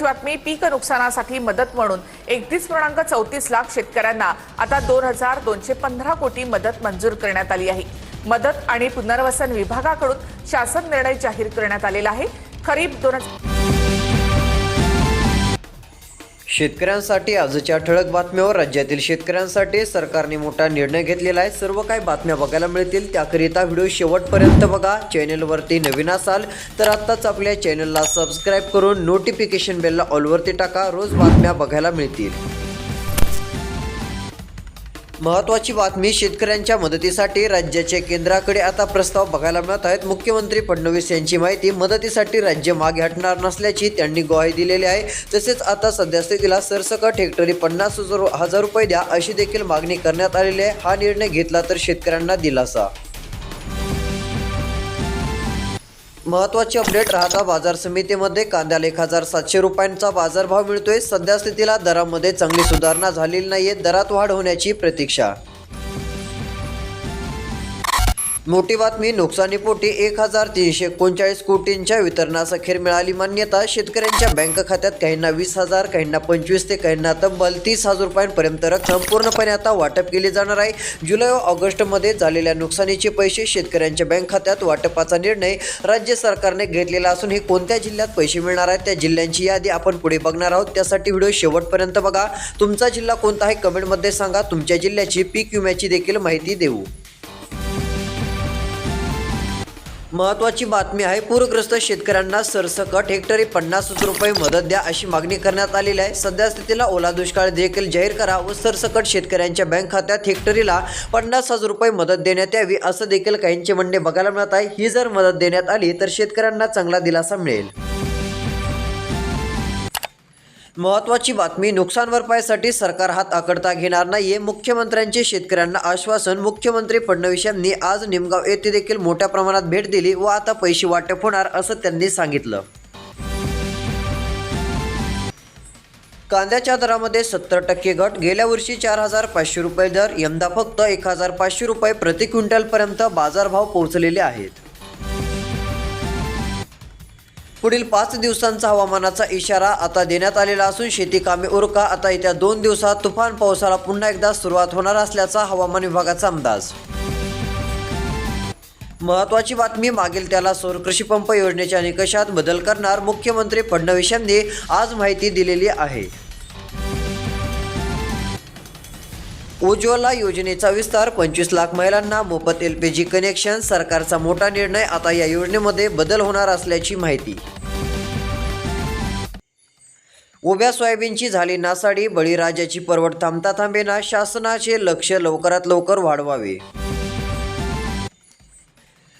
महत्वाची बातमी पीक नुकसानासाठी मदत म्हणून एकतीस पूर्णांक चौतीस लाख शेतकऱ्यांना आता दोन हजार दोनशे पंधरा कोटी मदत मंजूर करण्यात आली आहे मदत आणि पुनर्वसन विभागाकडून शासन निर्णय जाहीर करण्यात आलेला आहे खरीप दोन हजार शेतकऱ्यांसाठी आजच्या ठळक बातम्यावर राज्यातील शेतकऱ्यांसाठी सरकारने मोठा निर्णय घेतलेला आहे. सर्व काही बातम्या बघायला मिळतील. त्याकरिता व्हिडिओ शेवटपर्यंत बघा. चॅनलवरती नवीन असाल तर आत्ताच आपल्या चॅनलला सबस्क्राईब करून नोटिफिकेशन बेलला ऑलवरती टाका. रोज बातम्या बघायला मिळतील. महत्वाची बातमी शेतकऱ्यांच्या मदतीसाठी राज्याच्या केंद्राकडे आता प्रस्ताव बघायला मिळत आहेत. मुख्यमंत्री फडणवीस यांची माहिती मदतीसाठी राज्य मागे हटणार नसल्याची त्यांनी ग्वाही दिलेली आहे. तसेच आता सध्यास्थितीला सरसकट हेक्टरी पन्नास हजार रुपये द्या अशी देखील मागणी करण्यात आलेली आहे. हा निर्णय घेतला तर शेतकऱ्यांना दिलासा. महत्वाची अपडेट राहता बाजार समितीमध्ये कांद्याला एक हजार सातशे रुपयांचा बाजारभाव मिळतोय. सध्या स्थितीला दरामध्ये चांगली सुधारणा झालेली नाहीये. दरात वाढ होण्याची प्रतीक्षा मोठी बातमी नुकसानीपोटी एक हजार तीनशे एकोणचाळीस कोटींच्या वितरणास अखेर मिळाली मान्यता. शेतकऱ्यांच्या बँक खात्यात काहींना वीस हजार काहींना पंचवीस ते काहींना तब्बल तीस हजार रुपयांपर्यंत रक्कम पूर्णपणे आता वाटप केली जाणार आहे. जुलै व ऑगस्टमध्ये झालेल्या नुकसानीचे पैसे शेतकऱ्यांच्या बँक खात्यात वाटपाचा निर्णय राज्य सरकारने घेतलेला असून हे कोणत्या जिल्ह्यात पैसे मिळणार आहेत त्या जिल्ह्यांची यादी आपण पुढे बघणार आहोत. त्यासाठी व्हिडिओ शेवटपर्यंत बघा. तुमचा जिल्हा कोणता आहे कमेंटमध्ये सांगा. तुमच्या जिल्ह्याची पीक विम्याची देखील माहिती देऊ. महत्वाची बातमी आहे पूरग्रस्त शेतकऱ्यांना सरसकट हेक्टरी पन्नास हजार रुपये मदत द्या अशी मागणी करण्यात आलेली आहे. सध्या स्थितीला ओला दुष्काळ देखील जाहीर करा व सरसकट शेतकऱ्यांच्या बँक खात्यात हेक्टरीला पन्नास हजार रुपये मदत देण्यात यावी असं देखील काहींचे म्हणणे बघायला मिळत आहे. ही जर मदत देण्यात आली तर शेतकऱ्यांना चांगला दिलासा मिळेल. महत्वाची बातमी नुकसान भरपाईसाठी सरकार हात आकडता घेणार नाहीये मुख्यमंत्र्यांचे शेतकऱ्यांना आश्वासन. मुख्यमंत्री फडणवीस यांनी आज निमगाव येथे देखील मोठ्या प्रमाणात भेट दिली व आता पैसे वाटप होणार असं त्यांनी सांगितलं. कांद्याच्या दरामध्ये सत्तर टक्के घट. गेल्या वर्षी चार हजार पाचशे रुपये दर यंदा फक्त एक हजार पाचशे रुपये प्रति क्विंटलपर्यंत बाजारभाव पोहोचलेले आहेत. पुढील पाच दिवसांचा हवामानाचा इशारा आता देण्यात आलेला असून शेती कामे उरका. आता येत्या दोन दिवसात तुफान पावसाला पुन्हा एकदा सुरुवात होणार असल्याचा हवामान विभागाचा अंदाज. महत्वाची बातमी मागील त्याला सौर कृषीपंप योजनेच्या निकषात बदल करणार मुख्यमंत्री फडणवीस यांनी आज माहिती दिलेली आहे. उज्ज्वला योजनेचा विस्तार पंचवीस लाख महिलांना मोफत एल पी जी कनेक्शन सरकारचा मोठा निर्णय आता या योजनेमध्ये बदल होणार असल्याची माहिती. उभ्या सोयाबीनची झाली नासाडी बळीराजाची परवड थांबता थांबेना शासनाचे लक्ष लवकरात लवकर वाढवावे.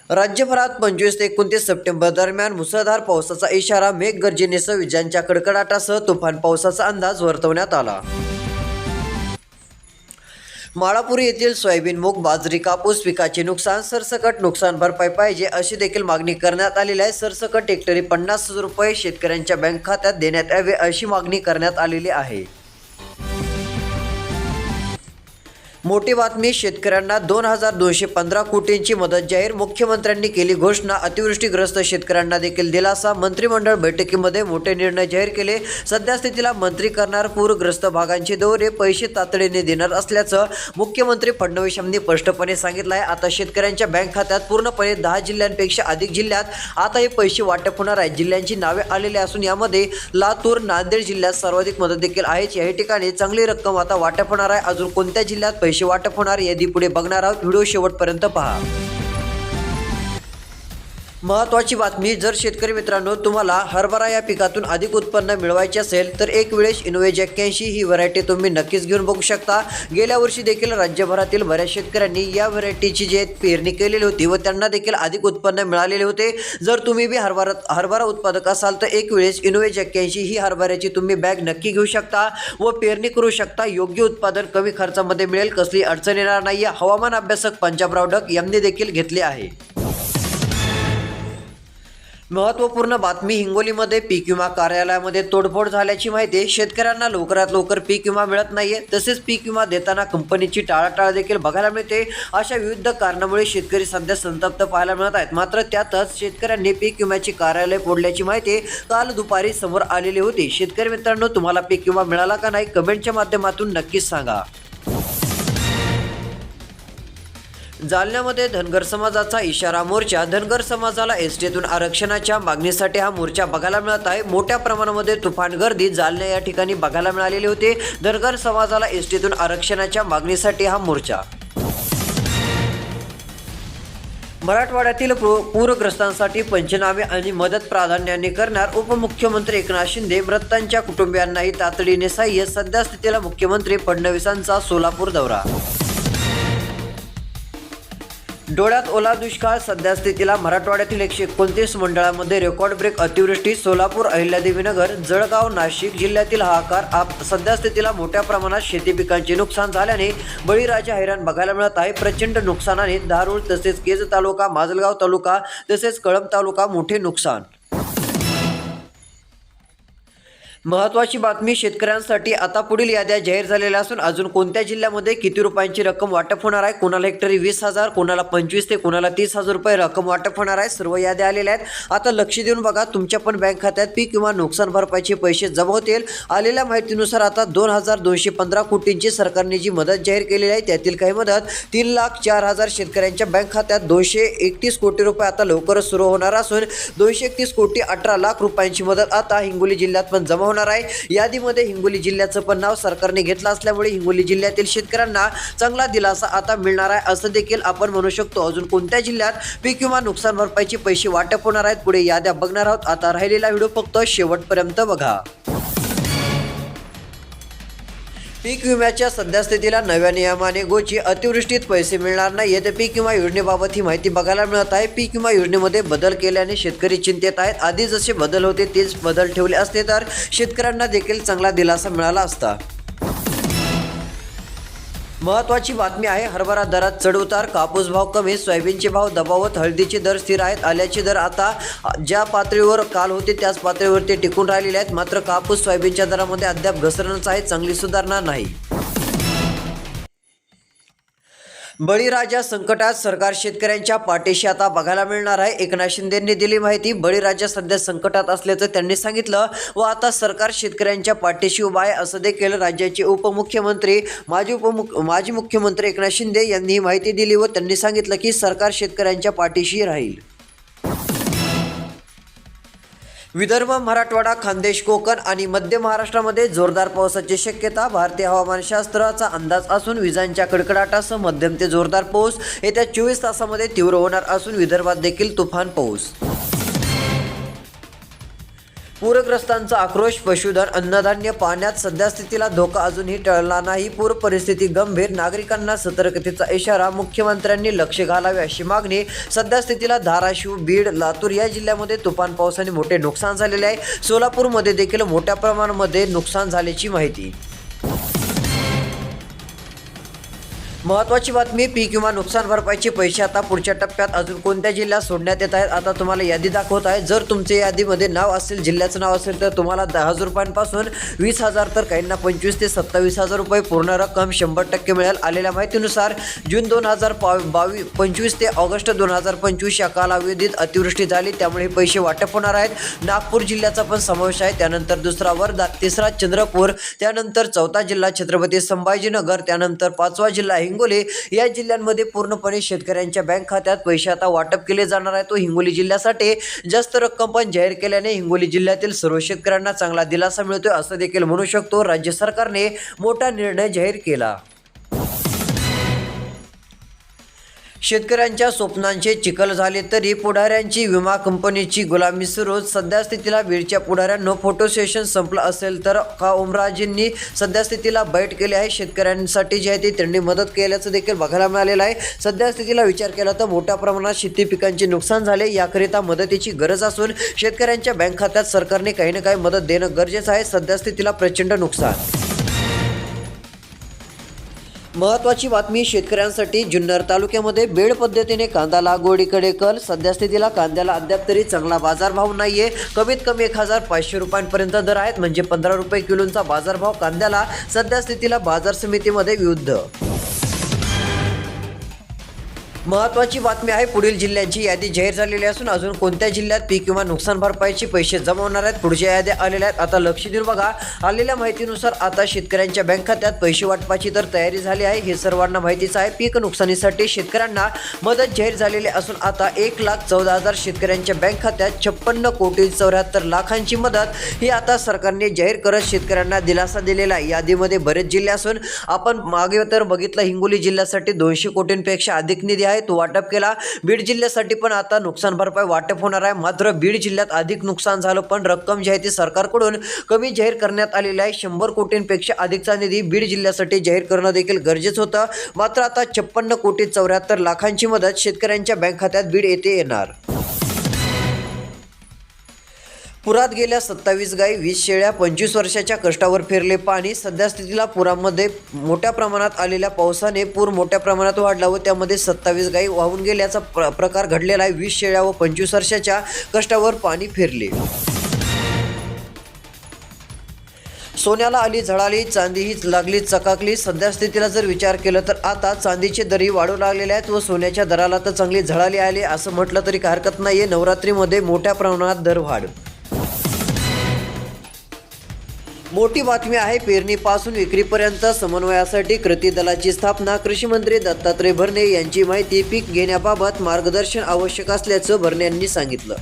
राज्यभरात पंचवीस ते एकोणतीस सप्टेंबर दरम्यान मुसळधार पावसाचा इशारा मेघगर्जनेसह विजांच्या कडकडाटासह तुफान पावसाचा अंदाज वर्तवण्यात आला. माळापूर येथील सोयाबीन मूग बाजरी कापूस पिकाचे नुकसान सरसकट नुकसान भरपाई पाहिजे अशी देखील मागणी करण्यात आलेली आहे. सरसकट हेक्टरी पन्नास हजार रुपये शेतकऱ्यांच्या बँक खात्यात देण्यात यावे अशी मागणी करण्यात आलेली आहे. मोठी बातमी शेतकऱ्यांना दोन हजार दोनशे पंधरा कोटींची मदत जाहीर मुख्यमंत्र्यांनी केली घोषणा अतिवृष्टीग्रस्त शेतकऱ्यांना देखील दिलासा मंत्रिमंडळ बैठकीमध्ये मोठे निर्णय जाहीर केले. सध्या स्थितीला मंत्री करणार पूरग्रस्त भागांचे दौरे पैसे तातडीने देणार असल्याचं मुख्यमंत्री फडणवीस यांनी स्पष्टपणे सांगितलं आहे आता शेतकऱ्यांच्या बँक खात्यात पूर्णपणे दहा जिल्ह्यांपेक्षा अधिक जिल्ह्यात आता हे पैसे वाटप होणार आहे जिल्ह्यांची नावे आलेली असून यामध्ये लातूर नांदेड जिल्ह्यात सर्वाधिक मदत देखील आहेच. याही ठिकाणी चांगली रक्कम आता वाटप होणार आहे. अजून कोणत्या जिल्ह्यात पैसे वाटप होणार यादी पुढे बघणार आहोत. व्हिडिओ शेवटपर्यंत पहा. महत्त्वाची बातमी जर शेतकरी मित्रांनो तुम्हाला हरभरा या पिकातून अधिक उत्पन्न मिळवायचे असेल तर एक वेळेस इनोवेज एक्क्याऐंशी ही व्हरायटी तुम्ही नक्कीच घेऊन बघू शकता. गेल्या वर्षी देखील राज्यभरातील बऱ्याच शेतकऱ्यांनी या व्हरायटीची जे पेरणी केलेली होती व त्यांना देखील अधिक उत्पन्न मिळालेले होते. जर तुम्ही बी हरभरा हरभरा उत्पादक असाल तर एक वेळेस इनोवेज एक्क्याऐंशी ही हरभऱ्याची तुम्ही बॅग नक्की घेऊ शकता व पेरणी करू शकता. योग्य उत्पादन कमी खर्चामध्ये मिळेल कसली अडचण येणार नाही हवामान अभ्यासक पंजाबराव डक यांनी देखील घेतले आहे. महत्त्वपूर्ण बातमी हिंगोलीमध्ये पीक विमा कार्यालयामध्ये तोडफोड झाल्याची माहिती शेतकऱ्यांना लवकरात लवकर पीक विमा मिळत नाहीये. तसेच पीक विमा देताना कंपनीची टाळाटाळ देखील बघायला मिळते. अशा विविध कारणामुळे शेतकरी सध्या संतप्त पाहायला मिळत आहेत. मात्र त्यातच शेतकऱ्यांनी पीक विम्याची कार्यालय फोडल्याची माहिती काल दुपारी समोर आलेली होती. शेतकरी मित्रांनो तुम्हाला पीक विमा मिळाला का नाही? कमेंटच्या माध्यमातून नक्कीच सांगा. जालन्यामध्ये धनगर समाजाचा इशारा मोर्चा धनगर समाजाला एसटीतून आरक्षणाच्या मागणीसाठी हा मोर्चा बघायला मिळत आहे. मोठ्या प्रमाणामध्ये तुफान गर्दी जालन्या या ठिकाणी बघायला मिळालेली होती. धनगर समाजाला एस टीतून आरक्षणाच्या मागणीसाठी हा मोर्चा. मराठवाड्यातील पूरग्रस्तांसाठी पंचनामे आणि मदत प्राधान्याने करणार उपमुख्यमंत्री एकनाथ शिंदे. मृतांच्या कुटुंबियांनाही तातडीने सहाय्य सध्या स्थितीला मुख्यमंत्री फडणवीसांचा सोलापूर दौरा. डोळ्यात ओला दुष्काळ सध्या स्थितीला मराठवाड्यातील एकशे एकोणतीस मंडळामध्ये रेकॉर्ड ब्रेक अतिवृष्टी सोलापूर अहिल्यादेवीनगर जळगाव नाशिक जिल्ह्यातील हाहाकार आप सध्यास्थितीला मोठ्या प्रमाणात शेती पिकांचे नुकसान झाल्याने बळीराजा हैराण बघायला मिळत आहे. प्रचंड नुकसानाने धारूळ तसेच केज तालुका माजलगाव तालुका तसेच कळंब तालुका मोठे नुकसान महत्वाची बातमी शेतकऱ्यांसाठी आता पुढील याद्या जाहीर झालेल्या असून अजून कोणत्या जिल्ह्यामध्ये किती रुपयांची रक्कम वाटप होणार आहे? कोणाला हेक्टरी वीस हजार कोणाला पंचवीस ते कोणाला तीस हजार रुपये रक्कम वाटप होणार आहे? सर्व याद्या आलेल्या आहेत. आता लक्ष देऊन बघा तुमच्या पण बँक खात्यात पीक किंवा नुकसान भरपाईचे पैसे जमा होतील. आलेल्या माहितीनुसार आता दोन हजार दोनशे पंधरा कोटींची सरकारने जी मदत जाहीर केलेली आहे त्यातील काही मदत तीन लाख चार हजार शेतकऱ्यांच्या बँक खात्यात दोनशे एकतीस कोटी रुपये आता लवकरच सुरू होणार असून दोनशे एकतीस कोटी अठरा लाख रुपयांची मदत आता हिंगोली जिल्ह्यात पण जमा होणार आहे. यादीमध्ये हिंगोली जिल्ह्याचं पण नाव सरकारने घेतलं असल्यामुळे हिंगोली जिल्ह्यातील शेतकऱ्यांना चांगला दिलासा आता मिळणार आहे असं देखील आपण म्हणू शकतो. अजून कोणत्या जिल्ह्यात पीक विमा नुकसान भरपाईचे पैसे वाटप होणार आहेत? पुढे याद्या बघणार आहोत. आता राहिलेला व्हिडिओ फक्त शेवटपर्यंत बघा. पीक विम्याच्या सद्यस्थितीला नव्या नियमाने गोची अतिवृष्टीत पैसे मिळणार नाही तर पीक विमा योजनेबाबत ही माहिती बघायला मिळत आहे. पीक विमा योजनेमध्ये बदल केल्याने शेतकरी चिंतेत आहेत. आधी जसे बदल होते तेच बदल ठेवले असते तर शेतकऱ्यांना देखील चांगला दिलासा मिळाला असता. महत्वाची बातमी आहे हरभरा दरात चढउतार कापूस भाव कमी सोयाबीनचे भाव दबावत हळदीचे दर स्थिर आहेत आल्याचे दर आता ज्या पातळीवर काल होते त्याच पातळीवर ते टिकून राहिलेले आहेत. मात्र कापूस सोयाबीनच्या दरामध्ये अद्याप घसरणच आहे चांगली सुधारणा नाही. बळीराजा संकटात सरकार शेतकऱ्यांच्या पाठीशी आता बघायला मिळणार आहे. एकनाथ शिंदेंनी दिली माहिती. बळीराजा सध्या संकटात असल्याचं त्यांनी सांगितलं व आता सरकार शेतकऱ्यांच्या पाठीशी उभा आहे असं देखील राज्याचे उपमुख्यमंत्री माजी उपमुख माजी मुख्यमंत्री एकनाथ शिंदे यांनी ही माहिती दिली व त्यांनी सांगितलं की सरकार शेतकऱ्यांच्या पाठीशी राहील. विदर्भ मराठवाडा खानदेश कोकण आणि मध्य महाराष्ट्रामध्ये जोरदार पावसाची शक्यता. भारतीय हवामानशास्त्राचा अंदाज असून विजांच्या कडकडाटासह मध्यम ते जोरदार पाऊस येत्या चोवीस तासामध्ये तीव्र होणार असून विदर्भात देखील तुफान पाऊस. पूरग्रस्तांचा आक्रोश पशुधन अन्नधान्य पाण्यात सध्या स्थितीला धोका अजूनही टळला नाही. पूर परिस्थिती गंभीर नागरिकांना सतर्कतेचा इशारा मुख्यमंत्र्यांनी लक्ष घालावे अशी मागणी सध्यास्थितीला धाराशिव बीड लातूर या जिल्ह्यामध्ये तुफान पावसाने मोठे नुकसान झालेले आहे. सोलापूरमध्ये देखील मोठ्या प्रमाणामध्ये नुकसान झाल्याची माहिती. महत्वाची बातमी पीक विमा नुकसान भरपाईचे पैसे आता पुढच्या टप्प्यात अजून कोणत्या जिल्ह्यात सोडण्यात येत आहेत? आता तुम्हाला यादी दाखवत आहे. जर तुमच्या यादीमध्ये नाव असेल जिल्ह्याचं नाव असेल तर तुम्हाला दहा हजार रुपयांपासून वीस हजार तर काहींना पंचवीस ते सत्तावीस हजार रुपये पूर्ण रक्कम शंभर टक्के मिळेल. आलेल्या माहितीनुसार जून दोन हजार बावीस पंचवीस ते ऑगस्ट दोन हजार पंचवीस या कालावधीत अतिवृष्टी झाली. त्यामुळे हे पैसे वाटप होणार आहेत. नागपूर जिल्ह्याचा पण समावेश आहे. त्यानंतर दुसरा वर्धा तिसरा चंद्रपूर त्यानंतर चौथा जिल्हा छत्रपती संभाजीनगर त्यानंतर पाचवा जिल्हा हिंगोली या जिल्ह्यांमध्ये पूर्णपणे शेतकऱ्यांच्या बँक खात्यात पैसे आता वाटप केले जाणार आहे तो हिंगोली जिल्ह्यासाठी जास्त रक्कम पण जाहीर केल्याने हिंगोली जिल्ह्यातील सर्व शेतकऱ्यांना चांगला दिलासा मिळतोय असं देखील म्हणू शकतो. राज्य सरकारने मोठा निर्णय जाहीर केला. शेतकऱ्यांच्या स्वप्नांचे चिखल झाले तरी पुढाऱ्यांची विमा कंपनीची गुलामी सुरू. सध्या स्थितीला बीडच्या पुढाऱ्यांनो फोटो सेशन संपलं असेल तर का ओमराजेंनी सध्या स्थितीला बैठ केली आहे? शेतकऱ्यांसाठी जे आहे ते त्यांनी मदत केल्याचं देखील बघायला मिळालेलं आहे. सध्या स्थितीला विचार केला तर मोठ्या प्रमाणात शेती पिकांचे नुकसान झाले. याकरिता मदतीची गरज असून शेतकऱ्यांच्या बँक खात्यात सरकारने काही ना काही मदत देणं गरजेचं आहे. सध्या स्थितीला प्रचंड नुकसान महत्त्वाची बातमी शेतकऱ्यांसाठी जुन्नर तालुक्यामध्ये बेड पद्धतीने कांदा लागवडीकडे कल सध्यास्थितीला कांद्याला अद्याप तरी चांगला बाजारभाव नाहीये. कमीत कमी एक हजार पाचशे रुपयांपर्यंत दर आहेत. म्हणजे पंधरा रुपये किलोचा बाजारभाव कांद्याला सध्या स्थितीला बाजार समितीमध्ये विरुद्ध. महत्वाची बातमी आहे पुढील जिल्ह्यांची यादी जाहीर झालेली असून अजून कोणत्या जिल्ह्यात पीक किंवा नुकसान भरपाईचे पैसे जमा होणार आहेत पुढच्या याद्या आलेल्या आहेत. आता लक्ष देऊन बघा आलेल्या माहितीनुसार आता शेतकऱ्यांच्या बँक खात्यात पैसे वाटपाची तर तयारी झाली आहे. हे सर्वांना माहितीच आहे पीक नुकसानीसाठी शेतकऱ्यांना मदत जाहीर झालेली असून आता एक लाख चौदा हजार शेतकऱ्यांच्या बँक खात्यात छप्पन्न कोटी चौऱ्याहत्तर लाखांची मदत ही आता सरकारने जाहीर करत शेतकऱ्यांना दिलासा दिलेला आहे. यादीमध्ये बरेच जिल्हे असून आपण मागे तर बघितलं हिंगोली जिल्ह्यासाठी दोनशे कोटींपेक्षा अधिक निधी आहे. तो वाटप केला. बीड जिल्ह्यासाठी पण आता नुकसान भरपाई वाटप होणार आहे. मात्र बीड जिल्ह्यात अधिक नुकसान झालं पण रक्कम जी आहे ती सरकारकडून कमी जाहीर करण्यात आलेली आहे. शंभर कोटींपेक्षा अधिकचा निधी बीड जिल्ह्यासाठी जाहीर करणं देखील गरजेचं होतं. मात्र आता छप्पन्न कोटी चौऱ्याहत्तर लाखांची मदत शेतकऱ्यांच्या बँक खात्यात बीड येथे येणार. पुरात गेल्या सत्तावीस गायी वीस शेळ्या पंचवीस वर्षाच्या कष्टावर फिरले पाणी. सध्या स्थितीला पुरामध्ये मोठ्या प्रमाणात आलेल्या पावसाने पूर मोठ्या प्रमाणात वाढला व त्यामध्ये सत्तावीस गायी वाहून गेल्याचा प्र प्रकार घडलेला आहे. वीस शेळ्या व पंचवीस वर्षाच्या कष्टावर पाणी फिरले. सोन्याला आली झळाली चांदी ही लागली चकाकली. सध्या स्थितीला जर विचार केला तर आता चांदीचे दरही वाढू लागलेले आहेत व सोन्याच्या दराला तर चांगली झळाली आली असं म्हटलं तरी हरकत हरकत आहे नवरात्रीमध्ये मोठ्या प्रमाणात दरवाढ मोठी बातमी आहे पेरणीपासून विक्रीपर्यंत समन्वयासाठी कृती दलाची स्थापना. कृषी मंत्री दत्तात्रय भरणे यांची माहिती पीक घेण्याबाबत मार्गदर्शन आवश्यक असल्याचं भरणे यांनी सांगितलं.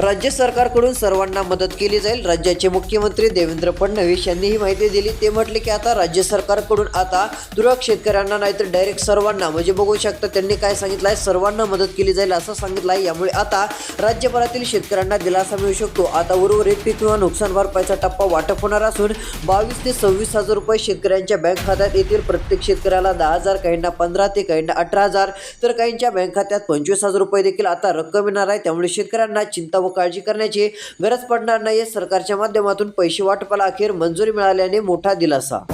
राज्य सरकारकडून सर्वांना मदत केली जाईल. राज्याचे मुख्यमंत्री देवेंद्र फडणवीस यांनी ही माहिती दिली. ते म्हटले की आता राज्य सरकारकडून आता तुरळक शेतकऱ्यांना नाहीतर डायरेक्ट सर्वांना म्हणजे बघू शकता त्यांनी काय सांगितलं आहे सर्वांना मदत केली जाईल असं सांगितलं आहे. यामुळे आता राज्यभरातील शेतकऱ्यांना दिलासा मिळू शकतो. आता उर्वरित पीक किंवा नुकसान भरपाईचा टप्पा वाटप होणार असून बावीस ते सव्वीस हजार रुपये शेतकऱ्यांच्या बँक खात्यात येतील. प्रत्येक शेतकऱ्याला दहा हजार काहींना पंधरा ते काहींना अठरा हजार. तर काहींच्या बँक खात्यात पंचवीस हजार रुपये देखील आता रक्कम येणार आहे. त्यामुळे शेतकऱ्यांना चिंता व काळजी करण्याची गरज पडणार नाही सरकारच्या माध्यमातून पैसे वाटपाला अखेर मंजुरी मिळाल्याने मोठा दिलासा.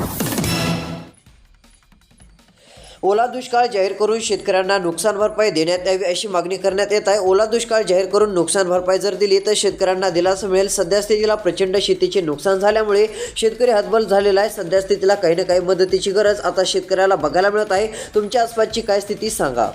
ओला दुष्काळ जाहीर करून शेतकऱ्यांना नुकसान भरपाई देण्यात यावी अशी मागणी करण्यात येत आहे. ओला दुष्काळ जाहीर करून नुकसान भरपाई जर दिली तर शेतकऱ्यांना दिलासा मिळेल. सध्या स्थितीला प्रचंड शेतीचे नुकसान झाल्यामुळे शेतकरी हतबल झालेला आहे. सध्या स्थितीला काही ना काही मदतीची गरज आता शेतकऱ्याला बघायला मिळत आहे. तुमच्या आसपासची काय स्थिती सांगा.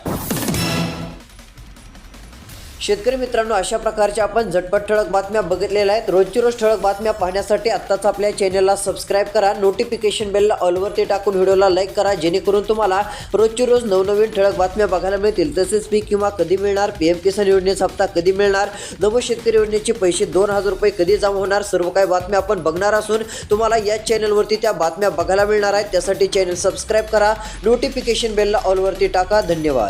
शेतकरी मित्रांनो अशा प्रकारच्या आपण झटपट ठळक बातम्या बघितलेल्या आहेत. रोजची रोज ठळक बातम्या पाहण्यासाठी आत्ताच आपल्या चॅनलला सबस्क्राईब करा. नोटिफिकेशन बेलला ऑलवरती टाकून व्हिडिओला लाईक करा. जेणेकरून तुम्हाला रोजची रोज नवनवीन ठळक बातम्या बघायला मिळतील. तसेच पीक किंवा कधी मिळणार? पी एम किसान योजनेचा हप्ता कधी मिळणार? नमो शेतकरी योजनेचे पैसे दोन हजार रुपये कधी जमा होणार? सर्व काही बातम्या आपण बघणार असून तुम्हाला याच चॅनलवरती त्या बातम्या बघायला मिळणार आहेत. त्यासाठी चॅनल सबस्क्राईब करा. नोटिफिकेशन बेलला ऑलवरती टाका. धन्यवाद.